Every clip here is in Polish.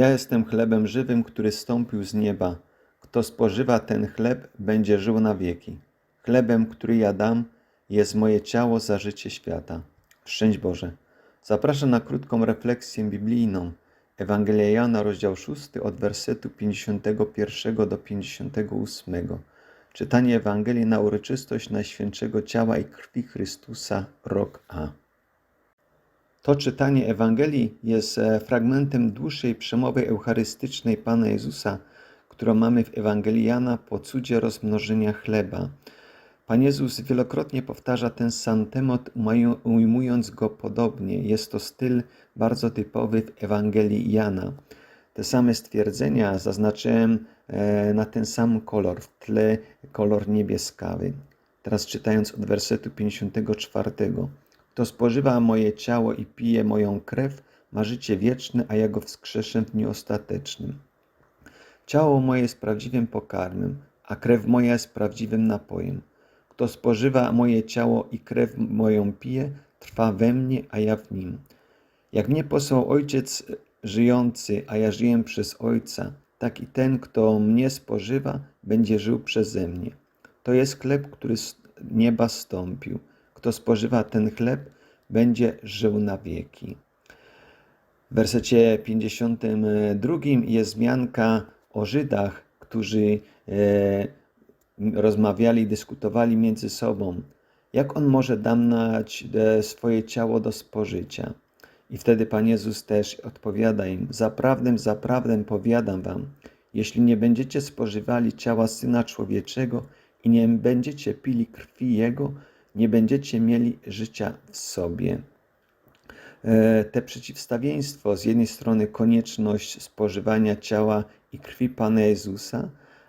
Ja jestem chlebem żywym, który stąpił z nieba. Kto spożywa ten chleb, będzie żył na wieki. Chlebem, który ja dam, jest moje ciało za życie świata. Szczęść Boże. Zapraszam na krótką refleksję biblijną. Ewangelia Jana, rozdział 6, od wersetu 51 do 58. Czytanie Ewangelii na uroczystość Najświętszego Ciała i Krwi Chrystusa, rok A. To czytanie Ewangelii jest e, fragmentem dłuższej przemowy eucharystycznej Pana Jezusa, którą mamy w Ewangelii Jana po cudzie rozmnożenia chleba. Pan Jezus wielokrotnie powtarza ten sam temat, ujmując go podobnie. Jest to styl bardzo typowy w Ewangelii Jana. Te same stwierdzenia zaznaczyłem e, na ten sam kolor, w tle kolor niebieskawy. Teraz czytając od wersetu 54. Kto spożywa moje ciało i pije moją krew, ma życie wieczne, a ja go wskrzeszę w dniu ostatecznym. Ciało moje jest prawdziwym pokarmem, a krew moja jest prawdziwym napojem. Kto spożywa moje ciało i krew moją pije, trwa we mnie, a ja w nim. Jak mnie posłał Ojciec żyjący, a ja żyję przez Ojca, tak i ten, kto mnie spożywa, będzie żył przeze mnie. To jest chleb, który z nieba stąpił. Kto spożywa ten chleb, będzie żył na wieki. W wersecie 52 jest wzmianka o Żydach, którzy e, rozmawiali, dyskutowali między sobą, jak on może dać e, swoje ciało do spożycia. I wtedy Pan Jezus też odpowiada im: Zaprawdę, zaprawdę powiadam wam, jeśli nie będziecie spożywali ciała Syna Człowieczego i nie będziecie pili krwi Jego, nie będziecie mieli życia w sobie. E, te przeciwstawieństwo, z jednej strony konieczność spożywania ciała i krwi Pana Jezusa,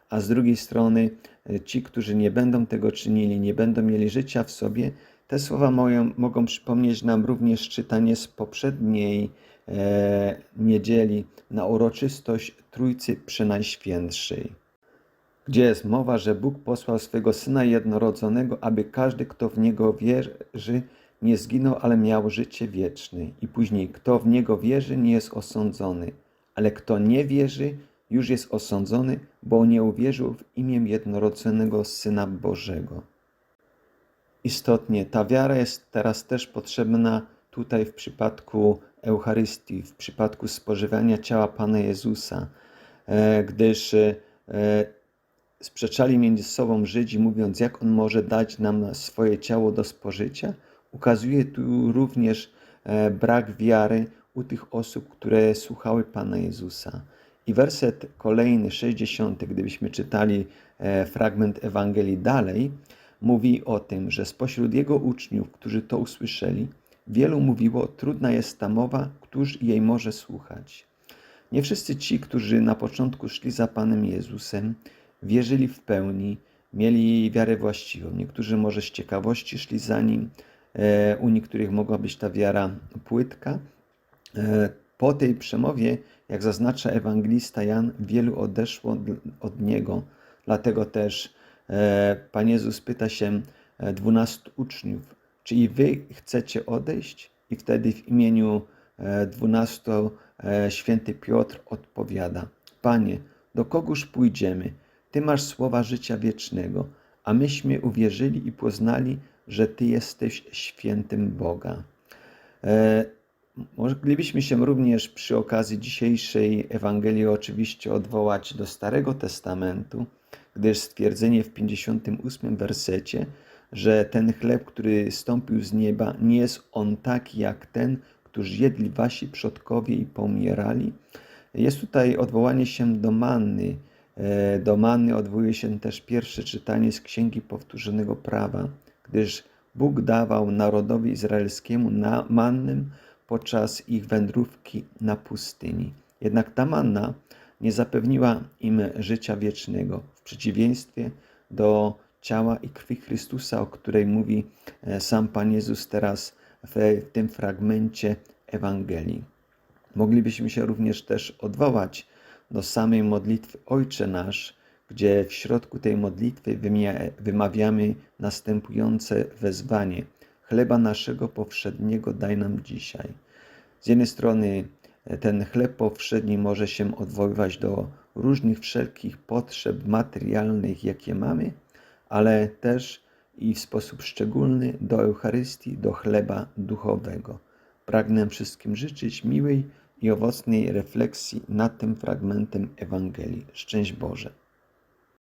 a z drugiej strony e, ci, którzy nie będą tego czynili, nie będą mieli życia w sobie, te słowa moją, mogą przypomnieć nam również czytanie z poprzedniej e, niedzieli na uroczystość Trójcy Przenajświętszej, gdzie jest mowa, że Bóg posłał swego Syna Jednorodzonego, aby każdy, kto w Niego wierzy, nie zginął, ale miał życie wieczne. I później, kto w Niego wierzy, nie jest osądzony, ale kto nie wierzy, już jest osądzony, bo nie uwierzył w imię jednorodzonego Syna Bożego. Istotnie, ta wiara jest teraz też potrzebna tutaj w przypadku Eucharystii, w przypadku spożywania ciała Pana Jezusa, e, gdyż e, sprzeczali między sobą Żydzi, mówiąc, jak On może dać nam swoje ciało do spożycia. Ukazuje tu również e, brak wiary u tych osób, które słuchały Pana Jezusa. I werset kolejny, 60, gdybyśmy czytali e, fragment Ewangelii dalej, mówi o tym, że spośród jego uczniów, którzy to usłyszeli, wielu mówiło: Trudna jest ta mowa, któż jej może słuchać. Nie wszyscy ci, którzy na początku szli za Panem Jezusem, wierzyli w pełni, mieli wiarę właściwą. Niektórzy może z ciekawości szli za nim, e, u niektórych mogła być ta wiara płytka. E, po tej przemowie, jak zaznacza ewangelista Jan, wielu odeszło od niego. Dlatego też e, Pan Jezus pyta się dwunastu uczniów, czy i wy chcecie odejść? I wtedy w imieniu dwunastu święty Piotr odpowiada: Panie, do kogóż pójdziemy? Ty masz słowa życia wiecznego, a myśmy uwierzyli i poznali, że Ty jesteś świętym Boga. E, moglibyśmy się również przy okazji dzisiejszej Ewangelii oczywiście odwołać do Starego Testamentu, gdyż stwierdzenie w 58 wersecie, że ten chleb, który stąpił z nieba, nie jest on taki jak ten, którzy jedli wasi przodkowie i pomierali. Jest tutaj odwołanie się do manny, do manny odwołuje się też pierwsze czytanie z Księgi Powtórzonego Prawa, gdyż Bóg dawał narodowi izraelskiemu na mannem podczas ich wędrówki na pustyni. Jednak ta manna nie zapewniła im życia wiecznego, w przeciwieństwie do ciała i krwi Chrystusa, o której mówi e, sam Pan Jezus teraz w tym fragmencie Ewangelii. Moglibyśmy się również też odwołać do samej modlitwy Ojcze Nasz, gdzie w środku tej modlitwy wymawiamy następujące wezwanie: Chleba naszego powszedniego daj nam dzisiaj. Z jednej strony ten chleb powszedni może się odwoływać do różnych wszelkich potrzeb materialnych, jakie mamy, ale też i w sposób szczególny do Eucharystii, do chleba duchowego. Pragnę wszystkim życzyć miłej i owocnej refleksji nad tym fragmentem Ewangelii. Szczęść Boże.